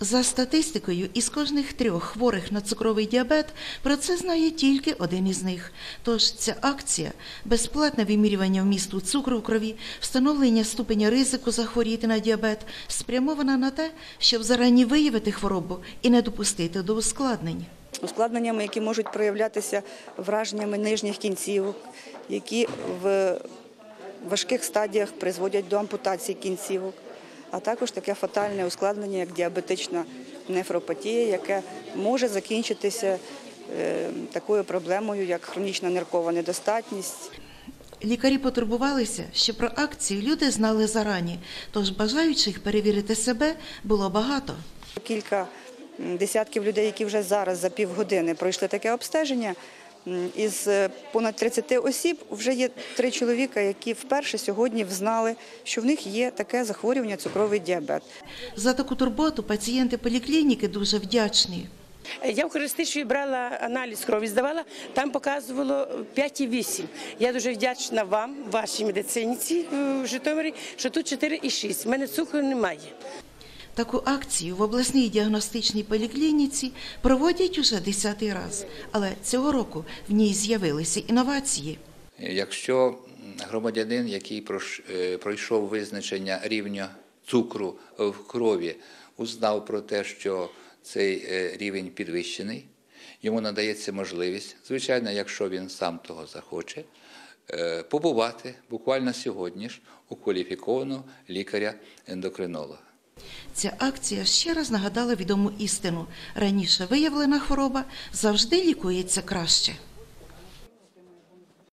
За статистикою, із кожних трьох хворих на цукровий діабет про це знає тільки один із них. Тож ця акція безплатне вимірювання вмісту цукру в крові, встановлення ступеня ризику захворіти на діабет спрямована на те, щоб зарані виявити хворобу і не допустити до ускладнень. ускладненнями, які можуть проявлятися враженнями нижніх кінцівок, які в важких стадіях призводять до ампутації кінцівок, а також таке фатальне ускладнення, як діабетична нефропатія, яке може закінчитися е, такою проблемою, як хронічна ниркова недостатність. Лікарі потурбувалися, що про акцію люди знали зарані, тож бажаючих перевірити себе було багато. Кілька десятків людей, які вже зараз за півгодини пройшли таке обстеження. Із е, понад 30 осіб вже є три чоловіка, які вперше сьогодні взнали, що в них є таке захворювання цукровий діабет. За таку турботу пацієнти поліклініки дуже вдячні. Я в Христиші брала аналіз крові, здавала, там показувало 5,8. Я дуже вдячна вам, вашій медициніці е, в Житомирі, що тут 4,6. У мене цукру немає. Таку акцію в обласній діагностичній поліклініці проводять уже десятий раз, але цього року в ній з'явилися інновації. Якщо громадянин, який е, пройшов визначення рівня цукру в крові, узнав про те, що цей е, рівень підвищений, йому надається можливість, звичайно, якщо він сам того захоче, е, побувати буквально сьогодні ж у кваліфікованого лікаря-ендокринолога. Ця акція ще раз нагадала відому істину: раніше виявлена хвороба завжди лікується краще.